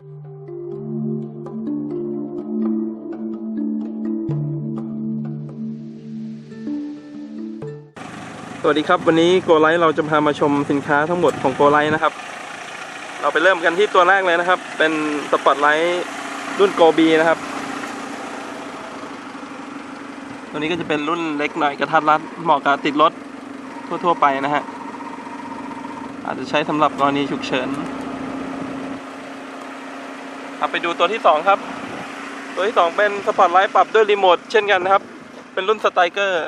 สวัสดีครับ วันนี้โกไลท์เราจะพามาชมสินค้าทั้งหมดของโกไลท์นะครับ เราไปเริ่มกันที่ตัวแรกเลยนะครับ เป็นสปอตไลท์รุ่นโกบีนะครับ ตัวนี้ก็จะเป็นรุ่นเล็กหน่อยกระทัดรัดเหมาะกับติดรถทั่ว ๆ ไปนะฮะอาจจะใช้สำหรับกรณีฉุกเฉิน เอาไปดูตัวที่สองครับ ตัวที่สองเป็นสปอร์ตไลท์ปรับด้วยรีโมทเช่นกันนะครับ เป็นรุ่นสไตรเกอร์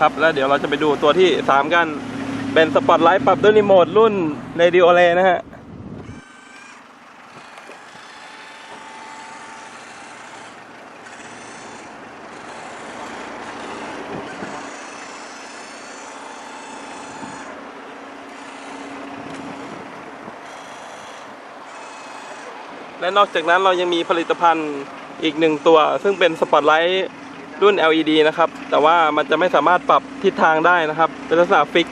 ครับแล้วเดี๋ยวเราจะไปดูตัวที่ 3 กัน เป็นสปอตไลท์ปรับด้วยรีโมทรุ่น Radio o l e นะฮะ และนอกจากนั้นเรายังมีผลิตภัณฑ์อีกหนึ่งตัว ซึ่งเป็นสปอตไลท์รุ่น LED นะครับ แต่ว่ามันจะไม่สามารถปรับทิศทางได้นะครับ เป็นลักษณะฟิก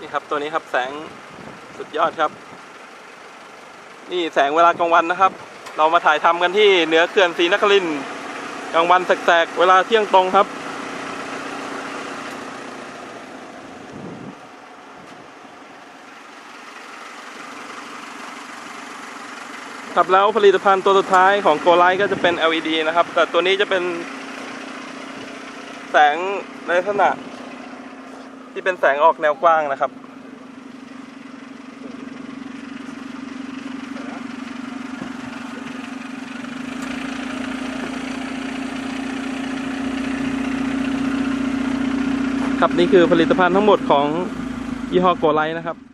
นี่ครับตัวนี้ครับแสงสุดยอดครับ นี่แสงเวลากลางวันนะครับ เรามาถ่ายทำกันที่เหนือเขื่อนศรีนครินทร์กลางวันแสกๆ เวลาเที่ยงตรงครับ ครับแล้วผลิตภัณฑ์ตัวสุดท้ายของโกไลท์ก็จะเป็น LED นะครับ แต่ตัวนี้จะเป็น แสงในลักษณะ ที่เป็นแสงออกแนวกว้างนะครับ ครับนี่คือผลิตภัณฑ์ทั้งหมดของยี่ห้อโกไลท์นะครับ